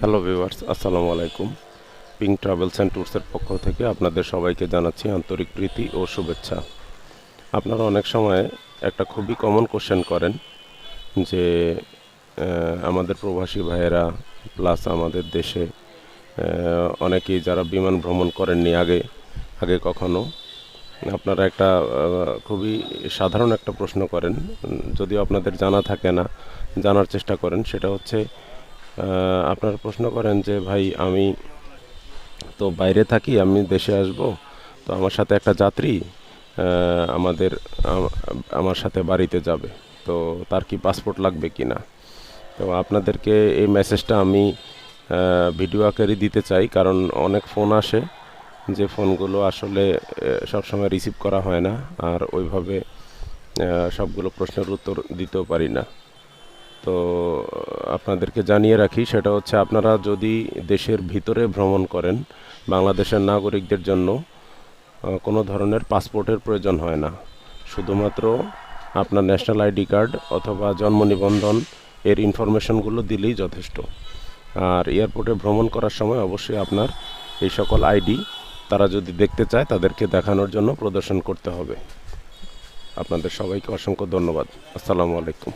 Hello viewers আসসালামু আলাইকুম ping travels and ট্যুরসের পক্ষ থেকে আপনাদের সবাইকে জানাচ্ছি আন্তরিক প্রীতি ও শুভেচ্ছা। আপনারা অনেক সময় একটা খুবই কমন কোশ্চেন করেন যে আমাদের প্রবাসী ভাইয়েরা প্লাস আমাদের দেশে অনেকেই যারা বিমান ভ্রমণ করেননি আগে আগে কখনো, আপনারা একটা খুবই সাধারণ একটা প্রশ্ন করেন। যদিও আপনাদের জানা থাকে না, জানার চেষ্টা করেন, সেটা হচ্ছে আপনারা প্রশ্ন করেন যে, ভাই, আমি তো বাইরে থাকি, আমি দেশে আসব, তো আমার সাথে একটা যাত্রী আমাদের আমার সাথে বাড়িতে যাবে, তো তার কি পাসপোর্ট লাগবে কি না? তো আপনাদেরকে এই মেসেজটা আমি ভিডিও আকারে দিতে চাই, কারণ অনেক ফোন আসে, যে ফোনগুলো আসলে সবসময় রিসিভ করা হয় না, আর ওইভাবে সবগুলো প্রশ্নের উত্তর দিতেও পারি না। তো, আপনাদেরকে জানিয়ে রাখি, সেটা হচ্ছে আপনারা যদি দেশের ভিতরে ভ্রমণ করেন, বাংলাদেশের নাগরিকদের জন্য কোনো ধরনের পাসপোর্টের প্রয়োজন হয় না। শুধুমাত্র আপনার ন্যাশনাল আইডি কার্ড অথবা জন্ম নিবন্ধন এর ইনফরমেশনগুলো দিলেই যথেষ্ট। আর এয়ারপোর্টে ভ্রমণ করার সময় অবশ্যই আপনার এই সকল আইডি, তারা যদি দেখতে চায়, তাদেরকে দেখানোর জন্য প্রদর্শন করতে হবে। আপনাদের সবাইকে অসংখ্য ধন্যবাদ। আসসালামু আলাইকুম।